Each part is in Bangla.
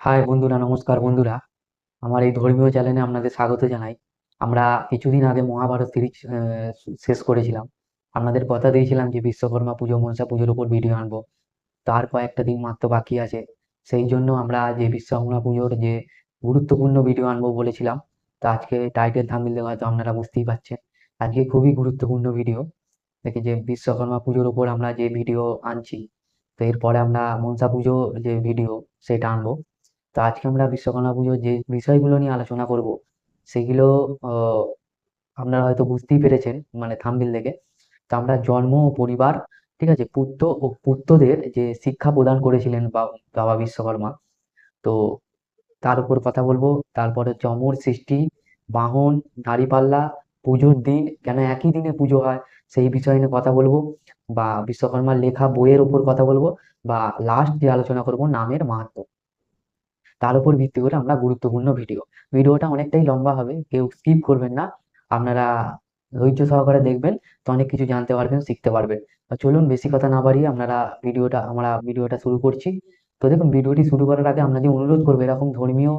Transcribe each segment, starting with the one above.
হাই বন্ধুরা, নমস্কার বন্ধুরা। আমার এই ধর্মীয় চ্যানেলে আপনাদের স্বাগত জানাই। আমরা কিছুদিন আগে মহাভারত সিরিজ শেষ করেছিলাম। আপনাদের কথা দিয়েছিলাম যে বিশ্বকর্মা পুজো, মনসা পুজোর উপর ভিডিও আনব। তার কয়েকটা দিন মাত্র বাকি আছে। সেই জন্য আমরা যে বিশ্বকর্মা পুজোর যে গুরুত্বপূর্ণ ভিডিও আনব বলেছিলাম, তো আজকে টাইটেল থাম্বনেল দেখে হয়তো আপনারা বুঝতেই পারছেন। আজকে খুবই গুরুত্বপূর্ণ ভিডিও দেখি যে বিশ্বকর্মা পুজোর উপর আমরা যে ভিডিও আনছি, তো এরপরে আমরা মনসা পুজোর যে ভিডিও সেটা আনব। তো আজকে আমরা বিশ্বকর্মা পুজোর যে বিষয়গুলো নিয়ে আলোচনা করব, সেগুলো আপনারা হয়তো বুঝতেই পেরেছেন মানে থাম্বনেল দেখে। তো আমরা জন্ম ও পরিবার, ঠিক আছে, পুত্র ও পুত্রদের যে শিক্ষা প্রদান করেছিলেন বাবা বিশ্বকর্মা, তো তার উপর কথা বলব। তারপরে হচ্ছে অমর সৃষ্টি, বাহন দাঁড়িপাল্লা পুজোর দিন, কেন একই দিনে পুজো হয়, সেই বিষয় নিয়ে কথা বলব। বা বিশ্বকর্মার লেখা বইয়ের উপর কথা বলব। বা লাস্ট যে আলোচনা করব, নামের মাহাত্ম্য। তার উপর ভিত্তি করে আমরা গুরুত্বপূর্ণ ভিডিও ভিডিওটা অনেকটাই লম্বা হবে, কেউ স্কিপ করবেন না। আপনারা ধৈর্য সহকারে দেখবেন, তো অনেক কিছু জানতে পারবেন, শিখতে পারবেন। চলুন, বেশি কথা না বাড়িয়ে আপনারা ভিডিওটা, আমরা ভিডিওটা শুরু করছি। তো দেখুন, ভিডিওটি শুরু করার আগে আপনাদের অনুরোধ করব, এরকম ধর্মীয়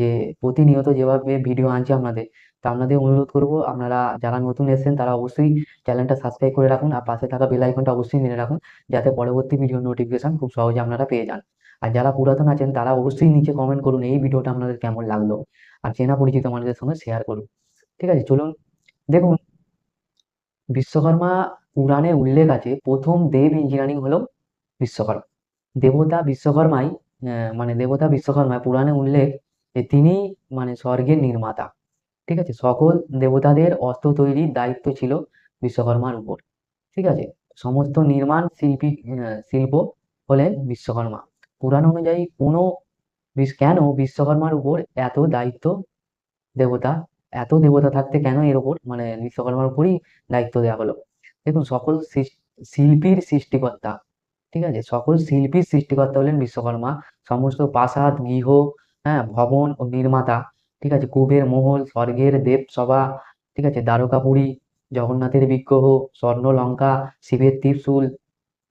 যে প্রতিনিয়ত যেভাবে ভিডিও আনছে আপনাদের, তা আপনাদের অনুরোধ করব, আপনারা যারা নতুন এসেছেন, তারা অবশ্যই চ্যানেলটা সাবস্ক্রাইব করে রাখুন, আর পাশে থাকা বেল আইকনটা অবশ্যই মেনে রাখুন, যাতে পরবর্তী ভিডিও নোটিফিকেশন খুব সহজে আপনারা পেয়ে যান। আর যারা পুরাতন আছেন, তারা অবশ্যই নিচে কমেন্ট করুন এই ভিডিওটা আপনাদের কেমন লাগল। আর চেনা পরিচিত মানুষদের সঙ্গে শেয়ার করুন। ঠিক আছে, চলুন। দেখুন, বিশ্বকর্মা পুরাণে উল্লেখ আছে, প্রথম দেব ইঞ্জিনিয়ারিং হলো বিশ্বকর্মা। দেবতা বিশ্বকর্মাই মানে দেবতা বিশ্বকর্মায় পুরাণে উল্লেখ যে তিনি মানে স্বর্গের নির্মাতা। ঠিক আছে, সকল দেবতাদের অস্ত্র তৈরির দায়িত্ব ছিল বিশ্বকর্মার উপর। ঠিক আছে, সমস্ত নির্মাণ শিল্পী শিল্প হলেন বিশ্বকর্মা। পুরাণ অনুযায়ী কোনো কেন বিশ্বকর্মার উপর এত দায়িত্ব দেবতা? এত দেবতা থাকতে কেন এর উপর মানে বিশ্বকর্মার উপরই দায়িত্ব দেওয়া হলো? দেখুন, সকল শিল্পীর সৃষ্টিকর্তা, ঠিক আছে? সকল শিল্পীর সৃষ্টিকর্তা হলেন বিশ্বকর্মা। সমস্ত প্রাসাদ, গৃহ হ্যাঁ ভবন ও নির্মাতা, ঠিক আছে? কুবের মহল, স্বর্গের দেবসভা, ঠিক আছে? দ্বারকাপুরী, জগন্নাথের বিগ্রহ স্বর্ণ লঙ্কা শিবের ত্রিশূল,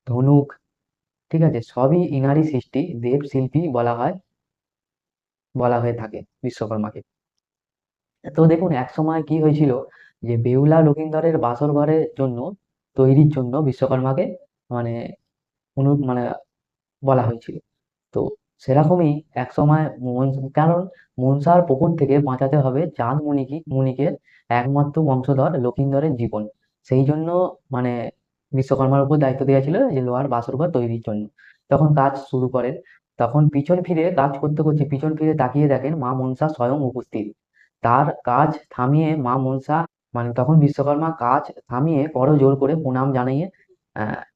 ধনুক ঠিক আছে? সবই ইনারই সৃষ্টি, দেব শিল্পী বলা হয়, বলা হয়ে থাকে বিশ্বকর্মাকে। তো দেখুন এক সময় কি হয়েছিল যে বেহুলা লক্ষিন্দরের বাসর ঘরের জন্য, তৈরির জন্য বিশ্বকর্মাকে মানে অনু মানে বলা হয়েছিল। তো সেরকমই এক সময় মন- কারণ মনসার পুকুর থেকে বাঁচাতে হবে চাঁদ মুনিকি, মুনিকের একমাত্র বংশধর লক্ষিন্দরের জীবন। সেই জন্য মানে বিশ্বকর্মার উপর দায়িত্ব দেওয়া ছিল যে লোহার বাসর ঘর তৈরির জন্য। তখন কাজ শুরু করেন। তখন পিছন ফিরে কাজ করতে করতে পিছন ফিরে তাকিয়ে দেখেন মা মনসা স্বয়ং উপস্থিত। তার কাজ থামিয়ে মা মনসা মানে তখন বিশ্বকর্মা কাজ থামিয়ে বড় জোর করে প্রণাম জানিয়ে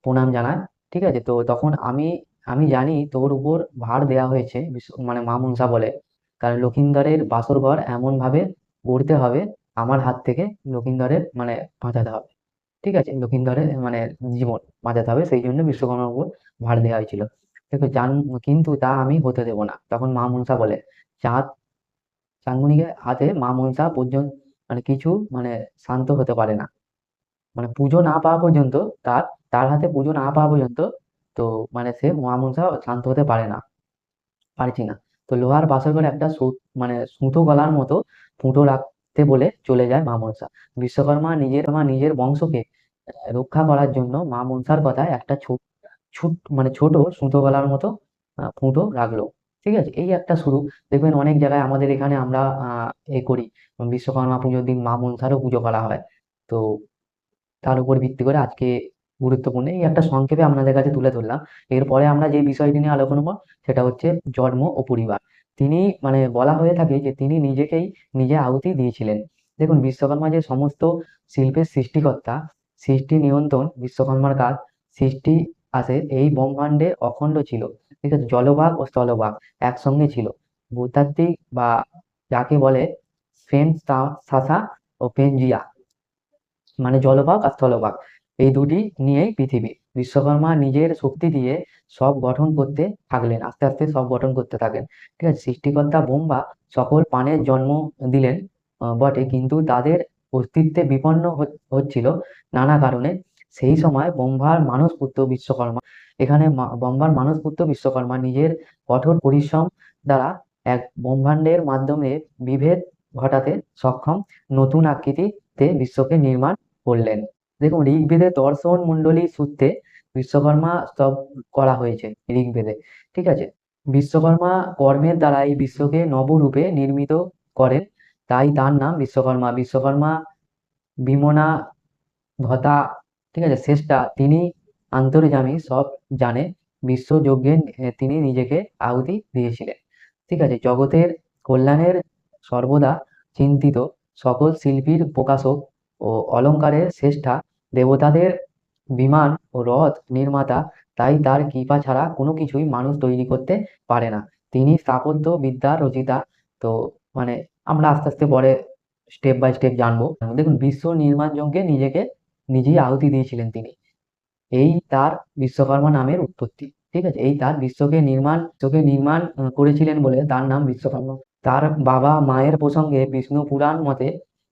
প্রণাম জানায় ঠিক আছে? তো তখন আমি আমি জানি তোর উপর ভার দেয়া হয়েছে মানে মা মনসা বলে। কারণ লক্ষিন্দরের বাসর ঘর এমন ভাবে গড়তে হবে, আমার হাত থেকে লক্ষিন্দরের মানে বাঁচাতে হবে। ঠিক আছে? লক্ষিন্দরের মানে জীবন বাঁচাতে হবে, সেই জন্য বিশ্বকর্মার উপর ভার দেওয়া হয়েছিল। দেখো কিন্তু তা আমি হতে দেব না। তখন মা মনসা বলে, চাঁদ চাঙ্গুনিকে হাতে মা মনসা পর্যন্ত মানে কিছু মানে শান্ত হতে পারে না। মানে পুজো না পাওয়া পর্যন্ত তার তার হাতে পুজো না পাওয়া পর্যন্ত তো মানে সে মা মনসা শান্ত হতে পারে না, পারছি না। তো লোহার বাসর করে একটা মানে সুতো গলার মতো ফুটো রাখতে বলে চলে যায় মা মনসা। বিশ্বকর্মা নিজের, মা নিজের বংশকে রক্ষা করার জন্য মা মনসার কথায় একটা ছোট ছোট মানে ছোট সুতো গলার মতো ফুটো রাখল। ঠিক আছে? এই একটা শুরু। দেখবেন অনেক জায়গায় আমাদের এখানে আমরা এ করি। বিশ্বকর্মা পুজোর দিন মা মনসারও পুজো করা হয়। তো তার উপর ভিত্তি করে আজকে গুরুত্বপূর্ণ এই একটা সংক্ষেপে আপনাদের কাছে তুলে ধরলাম। এরপরে আমরা যে বিষয়টি নিয়ে আলোচনা করব, সেটা হচ্ছে জন্ম ও পরিবার। তিনি মানে বলা হয়ে থাকে যে তিনি নিজেকেই নিজে আহুতি দিয়েছিলেন। দেখুন, বিশ্বকর্মা যে সমস্ত শিল্পের সৃষ্টিকর্তা সৃষ্টি নিয়ন্ত্রণ বিশ্বকর্মার কাজ সৃষ্টি আসে এই ব্রহ্মাণ্ডে অখণ্ড ছিল। ঠিক আছে, জলভাগ ও স্থলভাগ একসঙ্গে ছিল। ভূতাত্ত্বিক বা যাকে বলে ফেন শাসা ও পেনজিয়া মানে জলভাগ আর স্থলভাগ। এই দুটি নিয়েই পৃথিবী। বিশ্বকর্মা নিজের শক্তি দিয়ে সব গঠন করতে থাকলেন, আস্তে আস্তে সব গঠন করতে থাকেন। ঠিক আছে, সৃষ্টিকর্তা বোম্বা সকল প্রাণের জন্ম দিলেন বটে। কিন্তু তাদের অস্তিত্বে বিপন্ন হচ- হচ্ছিল নানা কারণে। সেই সময় ব্রহ্মার মানসপুত্র বিশ্বকর্মা, এখানে ব্রহ্মার মানসপুত্র বিশ্বকর্মা নিজের কঠোর পরিশ্রম দ্বারা এক ব্রহ্মাণ্ডের মাধ্যমে বিভেদ ঘটাতে সক্ষম নতুন আকৃতিতে বিশ্বকে নির্মাণ করলেন। দেখুন, ঋগ্বেদে দর্শন মণ্ডলী সূত্রে বিশ্বকর্মা স্তব করা হয়েছে ঋগ্বেদে, ঠিক আছে? বিশ্বকর্মা কর্মের দ্বারা এই বিশ্বকে নবরূপে নির্মিত করেন তাই তার নাম বিশ্বকর্মা। বিশ্বকর্মা, বিমনা, ভতা, ঠিক আছে, শেষটা তিনি আন্তর্যামী সব জানে। বিশ্বযজ্ঞে তিনি নিজেকে আহুতি দিয়েছিলেন। ঠিক আছে, জগতের কল্যাণের সর্বদা চিন্তিত সকল শিল্পীর প্রকাশক ও অলংকারের শ্রেষ্ঠা, দেবতাদের বিমান ও রথ নির্মাতা, তাই তার কৃপা ছাড়া কোনো কিছুই মানুষ তৈরি করতে পারে না। তিনি স্থাপত্য বিদ্যা রচিতা, তো মানে আমরা আস্তে আস্তে পরে স্টেপ বাই স্টেপ জানব। দেখুন, বিশ্ব নির্মাণ যজ্ঞে নিজেকে নিজেই আহুতি দিয়েছিলেন তিনি। এই তার বিশ্বকর্মা নামের উৎপত্তি, ঠিক আছে? এই তার বিশ্বকে নির্মাণ বিশ্বকে নির্মাণ করেছিলেন বলে তার নাম বিশ্বকর্মা। তার বাবা মায়ের প্রসঙ্গে বিষ্ণু পুরাণ মতে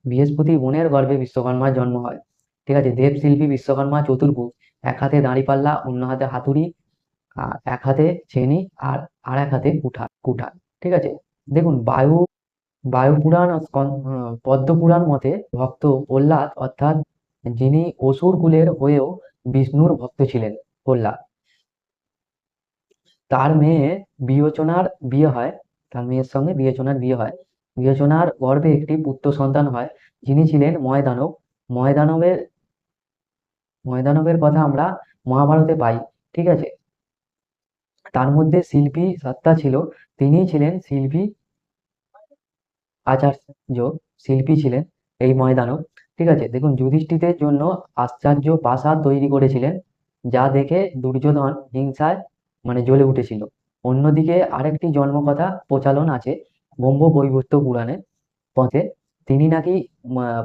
বৃহস্পতি বোনের গর্ভে বিশ্বকর্মার জন্ম হয়। ঠিক আছে? দেবশিল্পী বিশ্বকর্মা চতুর্ভুজ, এক হাতে দাঁড়িপাল্লা, অন্য হাতে হাতুড়ি, আর এক হাতে ছেনি, আর আর এক হাতে কুঠার কুঠার। ঠিক আছে? দেখুন, বায়ু বায়ু পুরাণ ও স্কন- পদ্ম পুরাণ মতে ভক্ত প্রহ্লাদ, অর্থাৎ যিনি অসুর কুলের হয়েও বিষ্ণুর ভক্ত ছিলেন, প্রহ্লাদ। তার মেয়ে বিয়োচনার বিয়ে হয়, তার মেয়ের সঙ্গে বিয়োচনার বিয়ে হয়। বিয়োচনার গর্ভে একটি পুত্র সন্তান হয়, যিনি ছিলেন ময়দানব। ময়দানবের ময়দানবের কথা আমরা মহাভারতে পাই, ঠিক আছে? তার মধ্যে শিল্পী সত্তা ছিল, তিনিই ছিলেন শিল্পী আচার্য শিল্পী ছিলেন এই ময়দানব ঠিক আছে, দেখুন যুধিষ্ঠিরের জন্য আশ্চর্য প্রাসাদ তৈরি করেছিলেন, যা দেখে দুর্যোধন হিংসায় মানে জ্বলে উঠেছিল। অন্যদিকে আরেকটি জন্মকথা প্রচলন আছে, ব্রহ্ম বৈবর্ত পুরাণে। পথে তিনি নাকি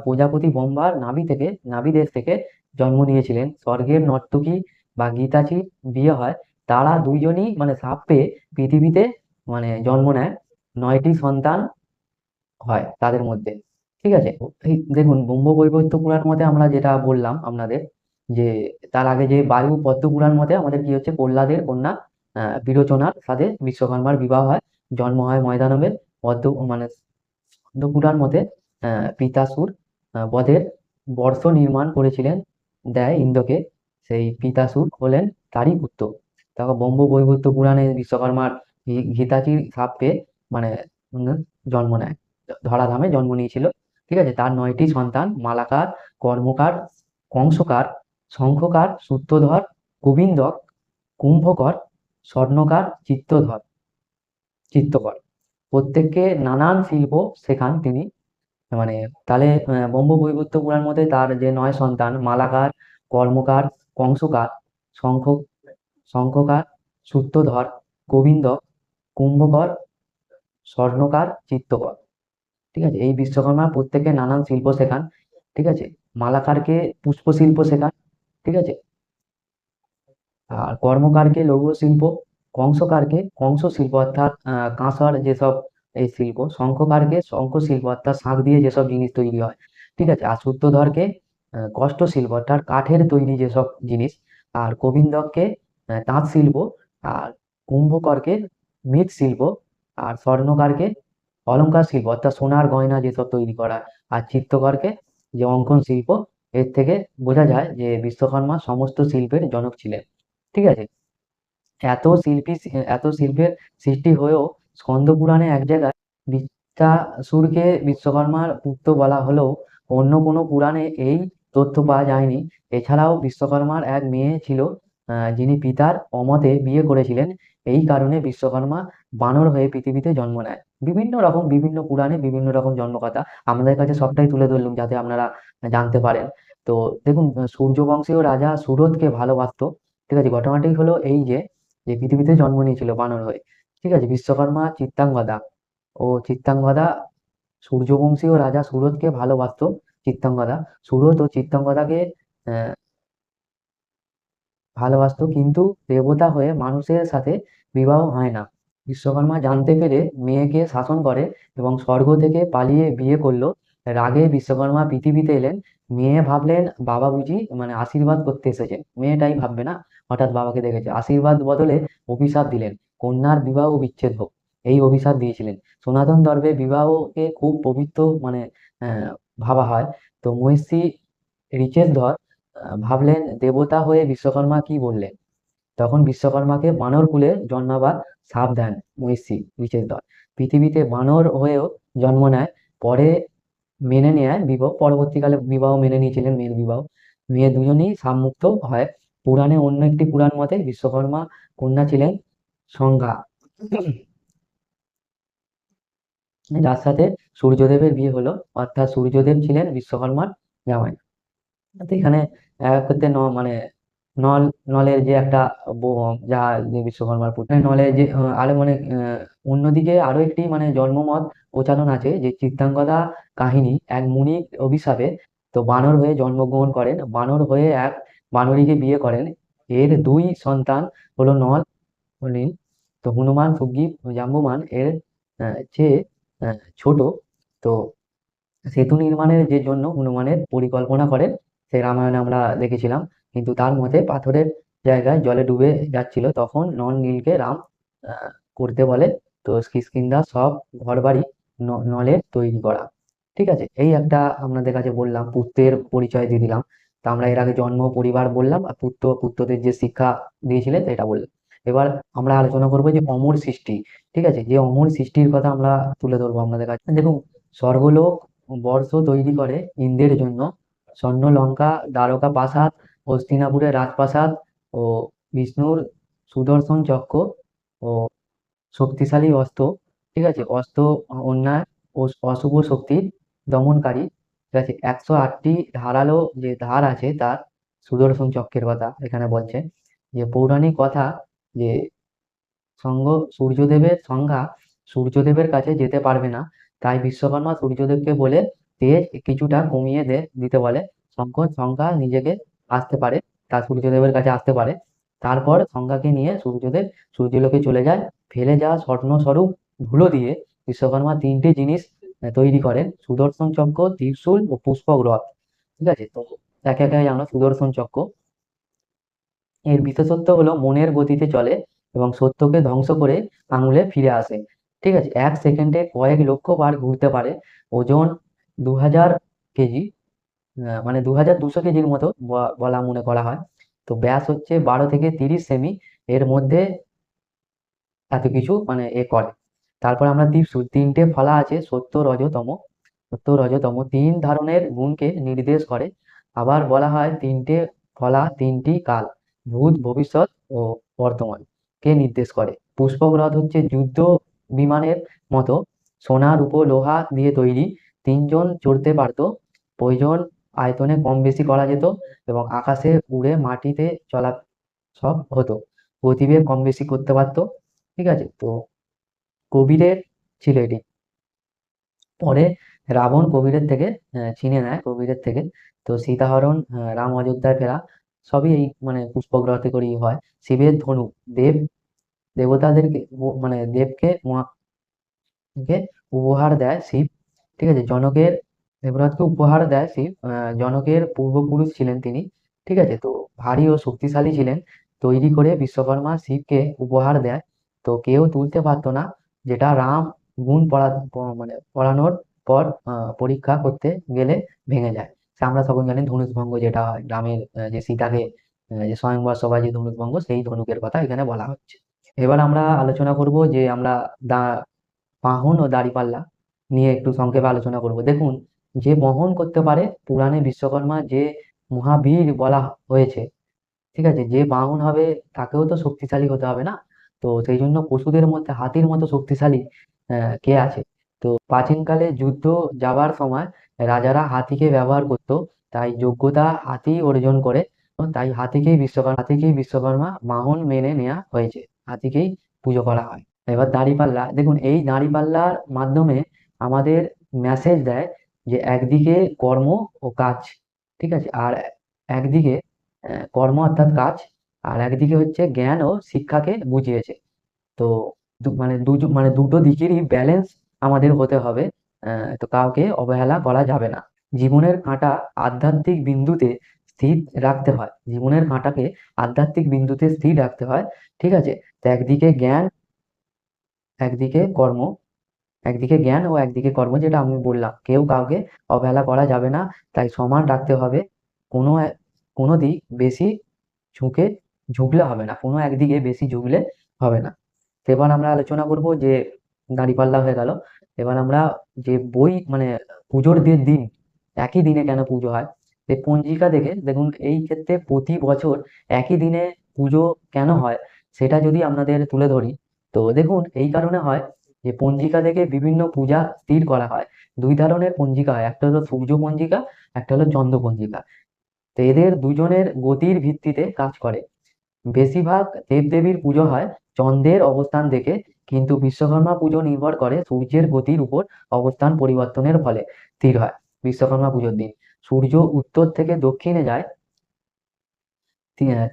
প্রজাপতি ব্রহ্মার নাভি থেকে, নাভি দেশ থেকে জন্ম নিয়েছিলেন। স্বর্গের নর্তকী বা গীতাচির বিয়ে হয়, তারা দুইজনই মানে সাপ পেয়ে পৃথিবীতে মানে জন্ম নেয়। নয়টি সন্তান হয় তাদের মধ্যে। ঠিক আছে? দেখুন ব্রহ্ম বৈবর্ত পুরাণ মতে আমরা যেটা বললাম আপনাদের, যে তার আগে যে বায়ু পদ্ম পুরাণ মতে আমাদের কি হচ্ছে? প্রহ্লাদের কন্যা বিরোচনার সাথে বিশ্বকর্মার বিবাহ হয়। জন্ম হয় ময়দানবের পদ্ম মানে পুরাণ মতে পিতাসুর বধের বর্ষ নির্মাণ করেছিলেন দেয় ইন্দ্রকে। সেই পিতাসুর হলেন তারই পুত্র। তারপর ব্রহ্ম বৈবর্ত পুরাণে বিশ্বকর্মার ঘিতাচির সাপ মানে জন্ম নেয়। ধরাধামে জন্ম নিয়েছিল। ঠিক আছে? তার নয়টি সন্তান মালাকার কর্মকার কংসকার শঙ্খকার সূত্রধর গোবিন্দক কুম্ভকর স্বর্ণকার চিত্তধর চিত্তকর। প্রত্যেককে নানান শিল্প শেখান তিনি। মানে তাহলে ব্রহ্ম বৈবর্ত পুরাণ মতে তার যে নয় সন্তান মালাকার কর্মকার কংসকার শঙ্খ শঙ্খকার সূত্রধর গোবিন্দক কুম্ভকর স্বর্ণকার চিত্তকর। ঠিক আছে? এই বিশ্বকর্মা প্রত্যেকে নানান শিল্প শেখান, ঠিক আছে? মালাকারকে পুষ্প শিল্প শেখান, ঠিক আছে? আর কর্মকারকে লৌহ শিল্প কংসকারকে কংস শিল্প অর্থাৎ কাঁসার যেসব এই শিল্প, শঙ্খকারকে শঙ্খ শিল্প অর্থাৎ শাঁখ দিয়ে যেসব জিনিস তৈরি হয়, ঠিক আছে? আর সূত্রধরকে কষ্ট শিল্প অর্থাৎ কাঠের তৈরি যেসব জিনিস, আর গোবিন্দককে তাঁত শিল্প আর কুম্ভকরকে মৃৎ শিল্প আর স্বর্ণকারকে অলংকার শিল্প, অর্থাৎ সোনার গয়না যেসব তৈরি করা আর চিত্রকরকে যে অঙ্কন শিল্প, এর থেকে বোঝা যায় যে বিশ্বকর্মা সমস্ত শিল্পের জনক ছিলেন। ঠিক আছে? এত শিল্পী এত শিল্পের সৃষ্টি হয়েও স্কন্দ পুরাণে এক জায়গায় বৃত্তাসুরকে বিশ্বকর্মার পুত্র বলা হলেও অন্য কোনো পুরাণে এই তথ্য পাওয়া যায়নি। এছাড়াও বিশ্বকর্মার এক মেয়ে ছিল যিনি পিতার অমতে বিয়ে করেছিলেন। এই কারণে বিশ্বকর্মা বানর হয়ে পৃথিবীতে জন্ম নেয়। বিভিন্ন রকম, বিভিন্ন পুরাণে বিভিন্ন রকম জন্মকথা আমাদের কাছে সবটাই তুলে ধরলাম যাতে আপনারা জানতে পারেন। তো দেখুন সূর্যবংশীয় রাজা সুরথকে ভালোবাসতো। ঠিক আছে, ঘটনাটি হলো এই যে যে পৃথিবীতে জন্ম নিয়েছিল বানর হয়ে। ঠিক আছে, বিশ্বকর্মা চিত্রাঙ্গদা ও চিত্রাঙ্গদা সূর্যবংশীয় রাজা সুরথকে ভালোবাসতো চিত্রাঙ্গদা সুরত ও চিত্রাঙ্গদাকে আহ, ভালোবাসতো, কিন্তু দেবতা হয়ে মানুষের সাথে বিবাহ হয় না। বিশ্বকর্মা জানতে পেরে মেয়েকে শাসন করে এবং স্বর্গ থেকে পালিয়ে বিয়ে করল। রাগে বিশ্বকর্মা পৃথিবীতে এলেন। মেয়ে ভাবলেন বাবা বুঝি মানে আশীর্বাদ করতে এসেছেন মেয়েটাই ভাববে না, হঠাৎ বাবাকে দেখেছে। আশীর্বাদ বদলে অভিশাপ দিলেন। কন্যার বিবাহ বিচ্ছেদ হোক, এই অভিশাপ দিয়েছিলেন। সনাতন ধর্মে বিবাহকে খুব পবিত্র মানে ভাবা হয়। তো মহিষী রিচেশ ধর ভাবলেন, দেবতা হয়ে বিশ্বকর্মা কি বললেন? তখন বিশ্বকর্মাকে বানর কুলে জন্মাবার সাপ দেন মহিষী ঋচেশ্বর পৃথিবীতে বানর হয়েও জন্ম নেয়, পরে মেনে নেয় বিবাহ, পরবর্তীকালে বিবাহ মেনে নিয়েছিলেন মেয়ের বিবাহ। মেয়ে দুজনেই শাপমুক্ত হয়। পুরাণে অন্য একটি পুরাণ মতে বিশ্বকর্মা কন্যা ছিলেন সংজ্ঞা যার সাথে সূর্যদেবের বিয়ে হলো, অর্থাৎ সূর্যদেব ছিলেন বিশ্বকর্মার জামাই। এখানে এক হতে ন মানে নল, নলের যে একটা যা বিশ্বকর্মার পুত্র নলের যে আরও মানে অন্যদিকে আরও একটি মানে জন্মমত প্রচলন আছে, যে চিত্রাঙ্গদা কাহিনী, এক মুনির অভিশাপে, তো বানর হয়ে জন্মগ্রহণ করেন। বানর হয়ে এক বানরীকে বিয়ে করেন। এর দুই সন্তান হলো নল নীল। তো হনুমান সুগ্রীব জাম্বুমান, এর চেয়ে ছোট, তো সেতু নির্মাণের যে জন্য হনুমানের পরিকল্পনা করেন সেই রামায়ণে আমরা দেখেছিলাম। কিন্তু তার মতে পাথরের জায়গায় জলে ডুবে যাচ্ছিল। তখন নন নীলকে রাম করতে বলে, তো কিষ্কিন্ধা, সব ঘরবাড়ি ন- নলের তৈরি করা। ঠিক আছে? এই একটা আপনাদের কাছে বললাম, পুত্রের পরিচয় দিয়ে দিলাম। তো আমরা এর আগে জন্ম, পরিবার বললাম, আর পুত্র, পুত্রদের যে শিক্ষা দিয়েছিলেন, সেটা বললাম। এবার আমরা আলোচনা করব যে অমর সৃষ্টি। ঠিক আছে? যে অমর সৃষ্টির কথা আমরা তুলে ধরবো আপনাদের কাছে। দেখুন, স্বর্গলোক বর্ষ তৈরি করে ইন্দ্রের জন্য। স্বর্ণ লঙ্কা দ্বারকা প্রাসাদ হস্তিনাপুরের রাজপ্রাসাদ ও বিষ্ণুর সুদর্শন চক্র ও শক্তিশালী অস্ত্র, ঠিক আছে? অস্ত্র অন্যায় ও অশুভ শক্তির দমনকারী, ঠিক আছে? একশো আটটি ধারালো যে ধার আছে তার সুদর্শন চক্রের কথা এখানে বলছে। যে পৌরাণিক কথা যে সঙ্গ সূর্যদেবের সংজ্ঞা সূর্যদেবের কাছে যেতে পারবে না, তাই বিশ্বকর্মা সূর্যদেবকে বলে, তেজ কিছুটা কমিয়ে দে দিতে বলে। শঙ্কর সংজ্ঞা নিজেকে আসতে পারে, তা সূর্যদেবের কাছে আসতে পারে। তারপর সংজ্ঞাকে নিয়ে সূর্যদেব সূর্যলোকে চলে যায়, ফেলে যাওয়া স্বর্ণ স্বরূপ ধুলো দিয়ে বিশ্বকর্মা তিনটে জিনিস তৈরি করেন, সুদর্শন চক্র, ত্রিশূল ও পুষ্পক ঠিক আছে, তো একে একে জানো সুদর্শন চক্র। এর বিশেষত্ব হলো মনের গতিতে চলে এবং সত্যকে ধ্বংস করে আঙুলে ফিরে আসে। ঠিক আছে, এক সেকেন্ডে কয়েক লক্ষ বার ঘুরতে পারে, ওজন দু হাজার কেজি। মানে দু হাজার দুশো কেজির মতো বলা মনে করা হয়। তো ব্যাস হচ্ছে বারো থেকে তিরিশ সেমি। এর মধ্যে এত কিছু মানে এ করে। তারপর আমরা ত্রিশূল তিনটে ফলা আছে সত্য রজতম সত্য রজতম তিন ধরনের গুণকে নির্দেশ করে। আবার বলা হয় তিনটে ফলা, তিনটি কাল, ভূত, ভবিষ্যৎ ও বর্তমান কে নির্দেশ করে। পুষ্পক রথ হচ্ছে যুদ্ধ বিমানের মতো। সোনা রূপো লোহা দিয়ে তৈরি। তিনজন চড়তে পারতো। প্রয়োজন আয়তনে কম বেশি করা যেত এবং আকাশে উড়ে মাটিতে চলা সব হতো। গতিবেগ কম বেশি করতে পারতো, ঠিক আছে? তো কবিরের ছিল এটি। পরে রাবণ কবিরের থেকে চিনে নেয়, কবিরের থেকে। তো সীতাহরণ রাম অযোধ্যায় ফেরা। সবই এই মানে পুষ্পক রথে করেই হয়। শিবের ধনু, দেব, দেবতাদেরকে মানে দেবকে উপহার দেয় শিব, ঠিক আছে? জনকের দেবরাজকে উপহার দেয় আহ, জনকের পূর্বপুরুষ ছিলেন তিনি ঠিক আছে? তো ভারী ও শক্তিশালী ছিলেন তৈরি করে বিশ্বকর্মা শিবকে উপহার দেয়। তো কেউ তুলতে পারতো না যেটা রাম গুণ পড়া মানে পড়ানোর পর পরীক্ষা করতে গেলে ভেঙে যায়। সে আমরা সকল জানি ধনুষভঙ্গ যেটা হয় রামের যে সীতাকে যে স্বয়ংবর সভায় যে ধনুষভঙ্গ সেই ধনুকের কথা এখানে বলা হচ্ছে। এবার আমরা আলোচনা করব যে আমরা দা বাহন ও দাঁড়িপাল্লা নিয়ে একটু সংক্ষেপে আলোচনা করব। দেখুন যে বহন করতে পারে পুরাণে বিশ্বকর্মা যে মহাবীর বলা হয়েছে, ঠিক আছে? যে বাহন হবে তাকেও তো শক্তিশালী হতে হবে না? তো সেই জন্য পশুদের মধ্যে, হাতির মতো শক্তিশালী কে আছে? তো প্রাচীনকালে যুদ্ধ যাবার সময় রাজারা হাতিকে ব্যবহার করতো, তাই যোগ্যতা হাতি অর্জন করে তাই হাতিকেই বিশ্বকর্মা হাতিকেই বিশ্বকর্মা বাহন মেনে নেওয়া হয়েছে, হাতিকেই পুজো করা হয়। এবার দাঁড়িপাল্লা, দেখুন এই দাঁড়িপাল্লার মাধ্যমে আমাদের মেসেজ দেয় যে একদিকে কর্ম ও কাজ, ঠিক আছে? আর একদিকে কর্ম অর্থাৎ কাজ, আর একদিকে হচ্ছে জ্ঞান ও শিক্ষাকে বুঝিয়েছে। তো মানে দুটো মানে দুটো দিকেরই ব্যালেন্স আমাদের হতে হবে তো কাউকে অবহেলা করা যাবে না। জীবনের কাঁটা আধ্যাত্মিক বিন্দুতে স্থির রাখতে হয়। জীবনের কাঁটাকে আধ্যাত্মিক বিন্দুতে স্থির রাখতে হয়, ঠিক আছে? তো একদিকে জ্ঞান, একদিকে কর্ম একদিকে জ্ঞান ও একদিকে কর্ম যেটা আমি বললাম। কেউ কাউকে অবহেলা করা যাবে না, তাই সমান রাখতে হবে। কোনো কোনো দিক বেশি ঝুঁকে ঝুঁকলে হবে না, কোনো একদিকে বেশি ঝুঁকলে হবে না। এবার আমরা আলোচনা করব যে দাঁড়িপাল্লা হয়ে গেল। এবার আমরা যে বই মানে পুজোর দিন দিন, একই দিনে কেন পুজো হয়? এই পঞ্জিকা দেখে দেখুন, এই ক্ষেত্রে প্রতি বছর একই দিনে পুজো কেন হয়, সেটা যদি আপনাদের তুলে ধরি, তো দেখুন, এই কারণে হয় যে পঞ্জিকা থেকে বিভিন্ন পূজা স্থির করা হয়। দুই ধরনের পঞ্জিকা হয়, একটা হলো সূর্য পঞ্জিকা, একটা হলো চন্দ্র পঞ্জিকা। তো এদের দুজনের গতির ভিত্তিতে কাজ করে। বেশিরভাগ দেবদেবীর পুজো হয় চন্দ্রের অবস্থান দেখে, কিন্তু বিশ্বকর্মা পুজো নির্ভর করে সূর্যের গতির উপর অবস্থান পরিবর্তনের ফলে স্থির হয় বিশ্বকর্মা পুজোর দিন। সূর্য উত্তর থেকে দক্ষিণে যায়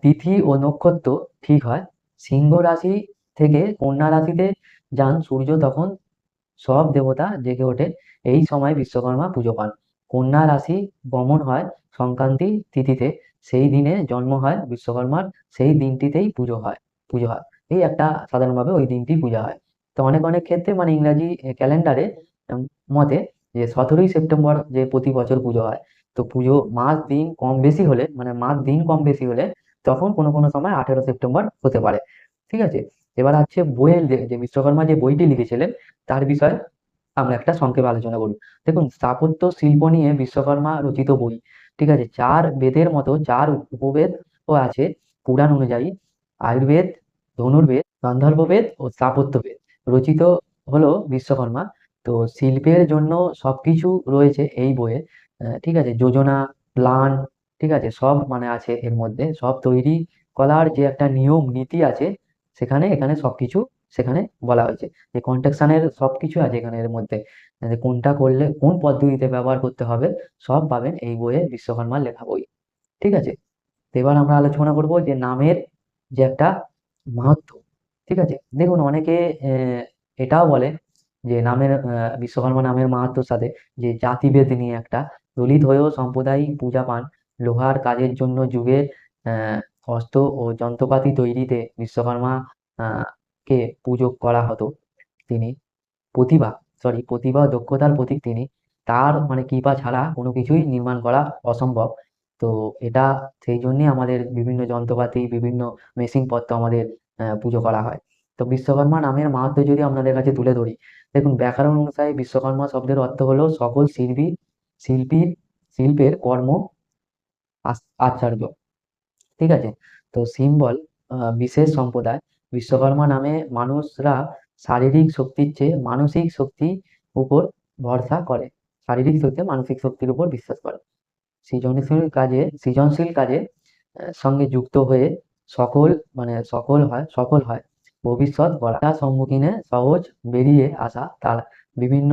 তিথি ও নক্ষত্র ঠিক হয়। সিংহ রাশি থেকে কন্যা রাশিতে যান, সূর্য তখন সব দেবতা জেগে ওঠে। এই সময় বিশ্বকর্মা পুজো পান। কন্যা রাশি গমন হয় সংক্রান্তি তিথিতে। সেই দিনে জন্ম হয় বিশ্বকর্মার। সেই দিনটিতেই পুজো হয় পুজো হয়। এই একটা সাধারণভাবে ওই দিনটি পূজা হয়। তো অনেক অনেক ক্ষেত্রে মানে ইংরাজি ক্যালেন্ডারে মতে যে সতেরোই সেপ্টেম্বর যে প্রতি বছর পুজো হয়, তো পুজো মাস, দিন কম বেশি হলে মানে মাস, দিন কম বেশি হলে তখন কোনো কোনো সময় আঠেরো সেপ্টেম্বর হতে পারে। ঠিক আছে? এবার হচ্ছে বইয়ের যে বিশ্বকর্মা যে বইটি লিখেছিলেন, তার বিষয়ে আমরা একটা সংক্ষেপে আলোচনা করব দেখুন, স্থাপত্য শিল্প নিয়ে বিশ্বকর্মা রচিত বই, ঠিক আছে? চার বেদের মতো, চার উপবেদ ও আছে পুরাণ অনুযায়ী। আয়ুর্বেদ, ধনুর্বেদ, গান্ধর্ববেদ ও স্থাপত্যবেদ রচিত হলো বিশ্বকর্মা তো শিল্পের জন্য সবকিছু রয়েছে এই বইয়ে ঠিক আছে? যোজনা প্ল্যান ঠিক আছে? সব মানে আছে এর মধ্যে। সব তৈরি করার যে একটা নিয়ম, নীতি আছে সেখানে, এখানে সবকিছু সেখানে বলা হয়েছে। যে কন্ট্রাকশনের সবকিছু আছে এখানে এর মধ্যে। কোনটা করলে, কোন পদ্ধতিতে ব্যবহার করতে হবে, সব পাবেন এই বইয়ে বিশ্বকর্মার লেখা বই। ঠিক আছে? এবার আমরা আলোচনা করব যে নামের যে একটা মাহাত্ম্য ঠিক আছে? দেখুন, অনেকে এটাও বলে যে নামের বিশ্বকর্মা নামের মাহাত্ম্যর সাথে যে জাতিভেদ নিয়ে একটা দলিত হয়েও সাম্প্রদায়িক পূজা পান লোহার কাজের জন্য যুগের অস্ত্র ও যন্ত্রপাতি তৈরিতে বিশ্বকর্মা কে পুজো করা হতো, তিনি প্রতিভা সরি প্রতিভা দক্ষতার প্রতীক তিনি। তার মানে কৃপা ছাড়া কোনো কিছুই নির্মাণ করা অসম্ভব। তো এটা সেই জন্যই আমাদের বিভিন্ন যন্ত্রপাতি, বিভিন্ন মেশিনপত্র আমাদের পুজো করা হয়। তো বিশ্বকর্মা নামের মাহাত্ম্য যদি আপনাদের কাছে তুলে ধরি, দেখুন ব্যাকরণ অনুসারে বিশ্বকর্মা শব্দের অর্থ হলো সকল শিল্পী, শিল্পীর, শিল্পের কর্ম আচার্য। ঠিক আছে? তো সিম্বল বিশেষ সম্প্রদায়। বিশ্বকর্মা নামে মানুষরা শারীরিক শক্তির চেয়ে মানসিক শক্তি উপর ভরসা করে। শারীরিক শক্তি মানসিক শক্তির উপর বিশ্বাস করে। সৃজনশীল কাজে সৃজনশীল কাজে সঙ্গে যুক্ত হয়ে সকল মানে সকল হয়, সফল হয়। ভবিষ্যৎ গড়া সম্মুখীনে সহজ বেরিয়ে আসা তার বিভিন্ন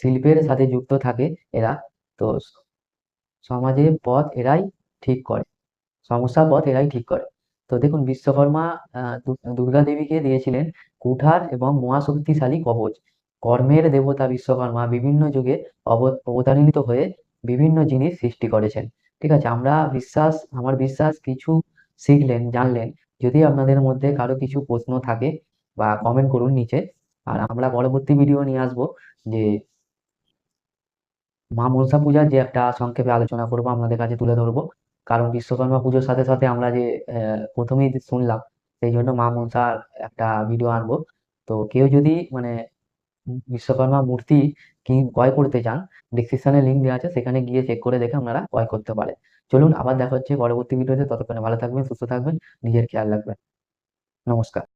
শিল্পের সাথে যুক্ত থাকে এরা। তো সমাজে পথ এরাই ঠিক করে। সমস্যা পথ এরাই ঠিক করে। তো দেখুন, বিশ্বকর্মা দুর্গা দেবীকে দিয়েছিলেন কুঠার এবং মহাশক্তিশালী কবচ। কর্মের দেবতা বিশ্বকর্মা বিভিন্ন যুগে অব- অবতারিত হয়ে বিভিন্ন জিনিস সৃষ্টি করেছেন। ঠিক আছে, আমরা বিশ্বাস, আমার বিশ্বাস কিছু শিখলেন, জানলেন। যদি আপনাদের মধ্যে কারও কিছু প্রশ্ন থাকে বা কমেন্ট করুন নিচে। আর আমরা পরবর্তী ভিডিও নিয়ে আসব যে মা মনসা পূজার যে একটা সংক্ষেপে আলোচনা করব, আপনাদের কাছে তুলে ধরবো। কারণ বিশ্বকর্মা পুজোর সাথে সাথে আমরা যে প্রথমেই শুনলাম, সেই জন্য মা মনসার একটা ভিডিও আনব। তো কেউ যদি মানে বিশ্বকর্মা মূর্তি কি, ক্রয় করতে চান ডিসক্রিপশনে লিঙ্ক দেওয়া আছে, সেখানে গিয়ে চেক করে দেখে আপনারা ক্রয় করতে পারে চলুন, আবার দেখা হচ্ছে পরবর্তী ভিডিওতে ততক্ষণে ভালো থাকবেন, সুস্থ থাকবেন, নিজের খেয়াল রাখবেন। নমস্কার।